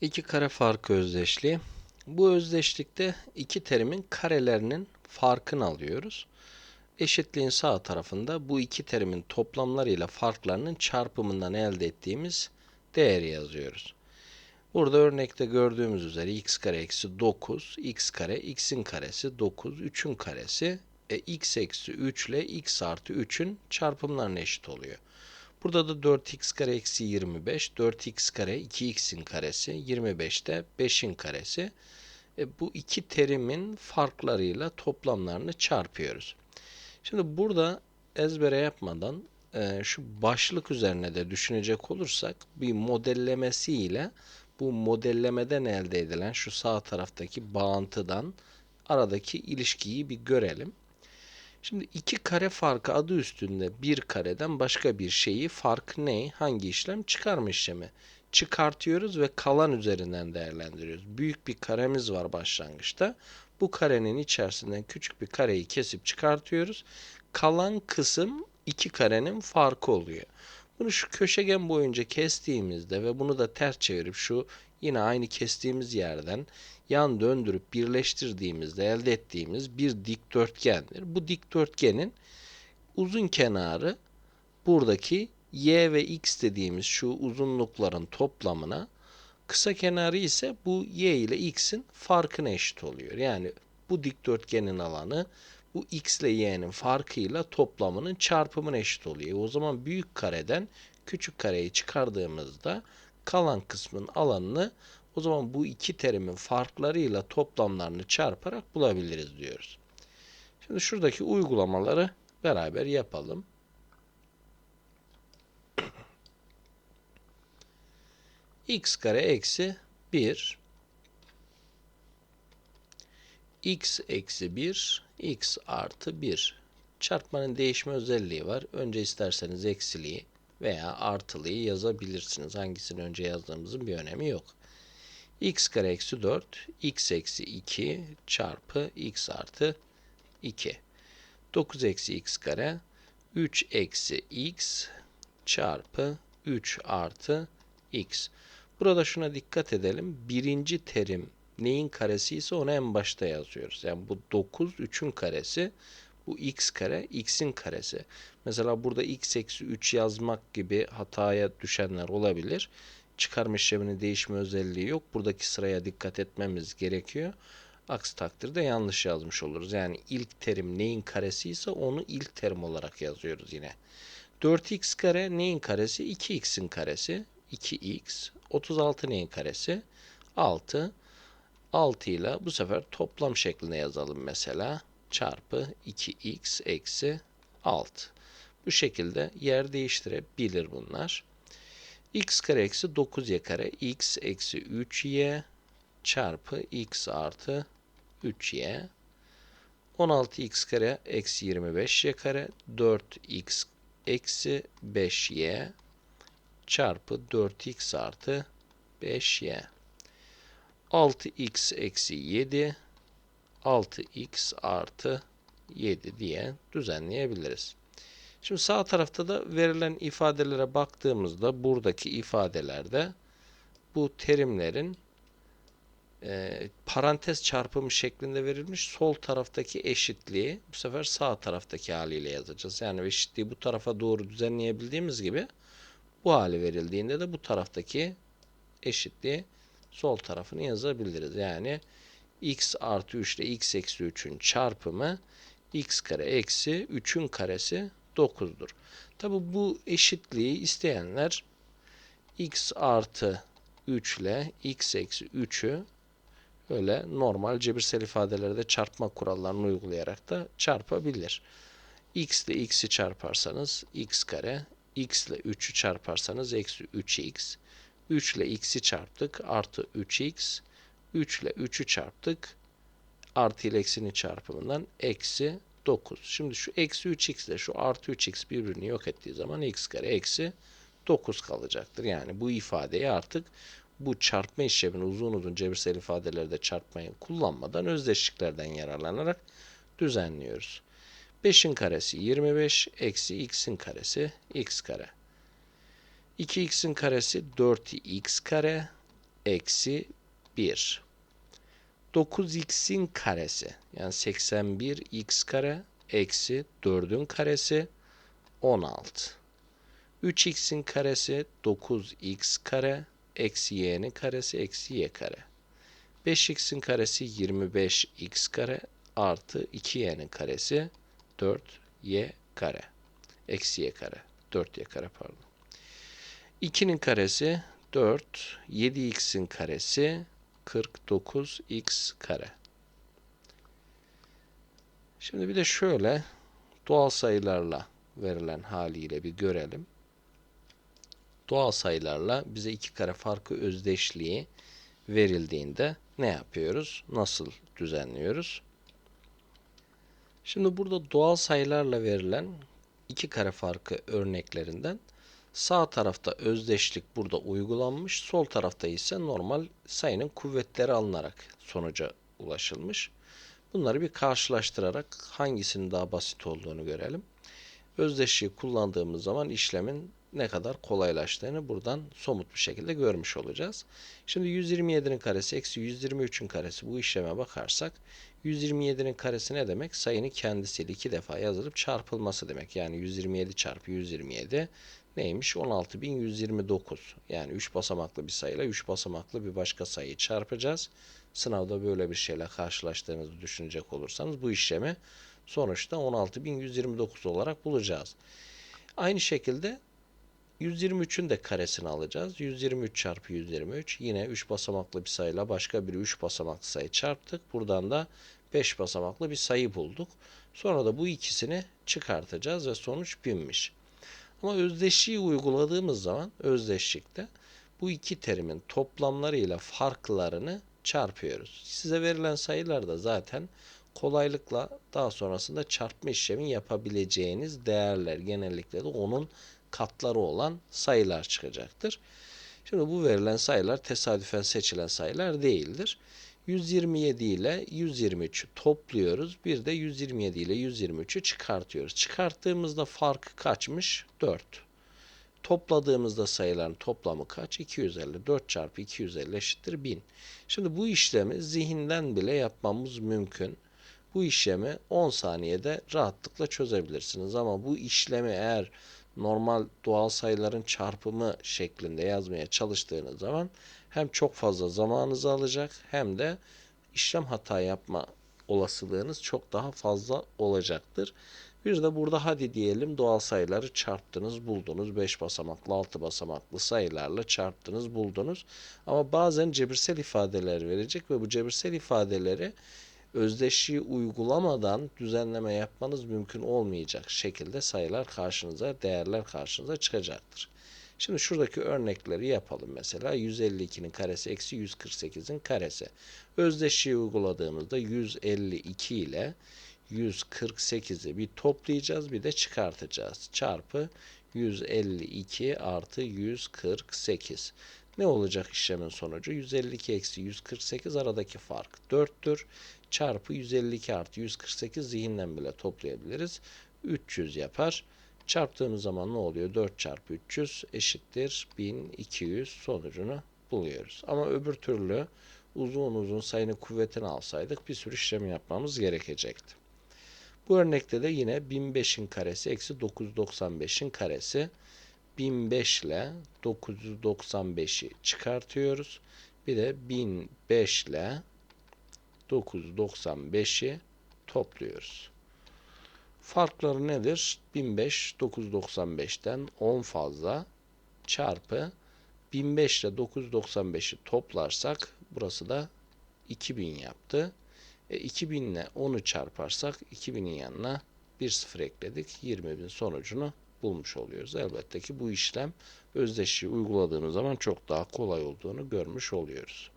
İki kare farkı özdeşliği. Bu özdeşlikte iki terimin karelerinin farkını alıyoruz. Eşitliğin sağ tarafında bu iki terimin toplamlarıyla farklarının çarpımından elde ettiğimiz değeri yazıyoruz. Burada örnekte gördüğümüz üzere x kare eksi 9, x kare, x'in karesi 9, 3'ün karesi, e, x eksi 3 ile x artı 3'ün çarpımlarına eşit oluyor. Burada da 4x kare eksi 25, 4x kare 2x'in karesi, 25'te 5'in karesi. E, bu iki terimin farklarıyla toplamlarını çarpıyoruz. Şimdi burada ezbere yapmadan e, şu başlık üzerine de düşünecek olursak bir modellemesiyle bu modellemeden elde edilen şu sağ taraftaki bağıntıdan aradaki ilişkiyi bir görelim. Şimdi iki kare farkı adı üstünde bir kareden başka bir şeyi fark ne? Hangi işlem? Çıkarma işlemi. Çıkartıyoruz ve kalan üzerinden değerlendiriyoruz. Büyük bir karemiz var başlangıçta. Bu karenin içerisinden küçük bir kareyi kesip çıkartıyoruz. Kalan kısım iki karenin farkı oluyor. Bunu şu köşegen boyunca kestiğimizde ve bunu da ters çevirip şu yine aynı kestiğimiz yerden yan döndürüp birleştirdiğimizde elde ettiğimiz bir dikdörtgendir. Bu dikdörtgenin uzun kenarı buradaki y ve x dediğimiz şu uzunlukların toplamına kısa kenarı ise bu y ile x'in farkına eşit oluyor. Yani bu dikdörtgenin alanı bu x ile y'nin farkıyla toplamının çarpımına eşit oluyor. O zaman büyük kareden küçük kareyi çıkardığımızda kalan kısmın alanını o zaman bu iki terimin farklarıyla toplamlarını çarparak bulabiliriz diyoruz. Şimdi şuradaki uygulamaları beraber yapalım. x kare eksi 1 x eksi 1 x artı 1 çarpmanın değişme özelliği var. Önce isterseniz eksiliği veya artılıyı yazabilirsiniz. Hangisini önce yazdığımızın bir önemi yok. X kare eksi 4 x eksi 2 çarpı x artı 2 9 eksi x kare 3 eksi x çarpı 3 artı x. Burada şuna dikkat edelim. Birinci terim neyin karesi ise onu en başta yazıyoruz. Yani bu 9 3'ün karesi. Bu x kare x'in karesi. Mesela burada x eksi 3 yazmak gibi hataya düşenler olabilir. Çıkarma işleminin değişme özelliği yok. Buradaki sıraya dikkat etmemiz gerekiyor. Aksi takdirde yanlış yazmış oluruz. Yani ilk terim neyin karesi ise onu ilk terim olarak yazıyoruz yine. 4x kare neyin karesi? 2x'in karesi. 2x. 36 neyin karesi? 6. 6 ile bu sefer toplam şeklinde yazalım mesela. Çarpı 2x eksi 6. Bu şekilde yer değiştirebilir bunlar. X kare eksi 9y kare. X eksi 3y çarpı x artı 3y 16x kare eksi 25y kare. 4x eksi 5y çarpı 4x artı 5y 6x eksi 7 6x artı 7 diye düzenleyebiliriz. Şimdi sağ tarafta da verilen ifadelere baktığımızda buradaki ifadelerde bu terimlerin e, parantez çarpımı şeklinde verilmiş. Sol taraftaki eşitliği bu sefer sağ taraftaki haliyle yazacağız. Yani eşitliği bu tarafa doğru düzenleyebildiğimiz gibi bu hali verildiğinde de bu taraftaki eşitliği sol tarafını yazabiliriz. Yani x artı 3 ile x eksi 3'ün çarpımı x kare eksi 3'ün karesi 9'dur. Tabi bu eşitliği isteyenler x artı 3 ile x eksi 3'ü öyle normal cebirsel ifadelerde çarpma kurallarını uygulayarak da çarpabilir. x ile x'i çarparsanız x kare, x ile 3'ü çarparsanız eksi 3x, 3 ile x'i çarptık artı 3x, 3 ile 3'ü çarptık artı ile eksinin çarpımından eksi 9. Şimdi şu eksi 3x ile şu artı 3x birbirini yok ettiği zaman x kare eksi 9 kalacaktır. Yani bu ifadeyi artık bu çarpma işlemini uzun uzun cebirsel ifadelerde çarpmayı kullanmadan özdeşliklerden yararlanarak düzenliyoruz. 5'in karesi 25 eksi x'in karesi x kare. 2x'in karesi 4x kare eksi 1. 9x'in karesi yani 81x kare eksi 4'ün karesi 16. 3x'in karesi 9x kare eksi y'nin karesi eksi y kare. 5x'in karesi 25x kare artı 2y'nin karesi 4y kare. Eksi y kare. 4y kare pardon. 2'nin karesi 4, 7x'in karesi 49x kare. Şimdi bir de şöyle doğal sayılarla verilen haliyle bir görelim. Doğal sayılarla bize iki kare farkı özdeşliği verildiğinde ne yapıyoruz? Nasıl düzenliyoruz? Şimdi burada doğal sayılarla verilen iki kare farkı örneklerinden sağ tarafta özdeşlik burada uygulanmış, sol tarafta ise normal sayının kuvvetleri alınarak sonuca ulaşılmış. Bunları bir karşılaştırarak hangisinin daha basit olduğunu görelim. Özdeşliği kullandığımız zaman işlemin ne kadar kolaylaştığını buradan somut bir şekilde görmüş olacağız. Şimdi 127'nin karesi eksi 123'ün karesi bu işleme bakarsak 127'nin karesi ne demek? Sayının kendisiyle iki defa yazılıp çarpılması demek. Yani 127 çarpı 127 neymiş? 16.129. Yani 3 basamaklı bir sayıyla 3 basamaklı bir başka sayıyı çarpacağız. Sınavda böyle bir şeyle karşılaştığınızı düşünecek olursanız bu işlemi sonuçta 16.129 olarak bulacağız. Aynı şekilde 123'ün de karesini alacağız. 123 çarpı 123 yine 3 basamaklı bir sayıyla başka bir 3 basamaklı sayı çarptık. Buradan da 5 basamaklı bir sayı bulduk. Sonra da bu ikisini çıkartacağız ve sonuç 1000'miş. Ama özdeşliği uyguladığımız zaman özdeşlikte bu iki terimin toplamlarıyla farklarını çarpıyoruz. Size verilen sayılar da zaten kolaylıkla daha sonrasında çarpma işlemi yapabileceğiniz değerler. Genellikle de onun katları olan sayılar çıkacaktır. Şimdi bu verilen sayılar tesadüfen seçilen sayılar değildir. 127 ile 123'ü topluyoruz. Bir de 127 ile 123'ü çıkartıyoruz. Çıkarttığımızda farkı kaçmış? 4. Topladığımızda sayıların toplamı kaç? 250. 4 çarpı 250 eşittir 1000. Şimdi bu işlemi zihinden bile yapmamız mümkün. Bu işlemi 10 saniyede rahatlıkla çözebilirsiniz. Ama bu işlemi eğer normal doğal sayıların çarpımı şeklinde yazmaya çalıştığınız zaman hem çok fazla zamanınızı alacak hem de işlem hata yapma olasılığınız çok daha fazla olacaktır. Bir de burada hadi diyelim doğal sayıları çarptınız, buldunuz. 5 basamaklı, 6 basamaklı sayılarla çarptınız, buldunuz. Ama bazen cebirsel ifadeler verecek ve bu cebirsel ifadeleri özdeşliği uygulamadan düzenleme yapmanız mümkün olmayacak şekilde sayılar karşınıza, değerler karşınıza çıkacaktır. Şimdi şuradaki örnekleri yapalım mesela. 152'nin karesi eksi 148'in karesi. Özdeşliği uyguladığımızda 152 ile 148'i bir toplayacağız bir de çıkartacağız. Çarpı 152 artı 148. Ne olacak işlemin sonucu? 152 eksi 148 aradaki fark 4'tür. Çarpı 152 artı 148 zihinden bile toplayabiliriz. 300 yapar. Çarptığımız zaman ne oluyor? 4 çarpı 300 eşittir 1200 sonucunu buluyoruz. Ama öbür türlü uzun uzun sayının kuvvetini alsaydık bir sürü işlem yapmamız gerekecekti. Bu örnekte de yine 1005'in karesi eksi 995'in karesi. 1005 ile 995'i çıkartıyoruz. Bir de 1005 ile 995'i topluyoruz. Farkları nedir? 1005 995'ten 10 fazla çarpı 1005 ile 995'i toplarsak burası da 2000 yaptı. E, 2000 ile 10'u çarparsak 2000'in yanına bir sıfır ekledik. 20.000 sonucunu bulmuş oluyoruz. Elbette ki bu işlem özdeşliği uyguladığımız zaman çok daha kolay olduğunu görmüş oluyoruz.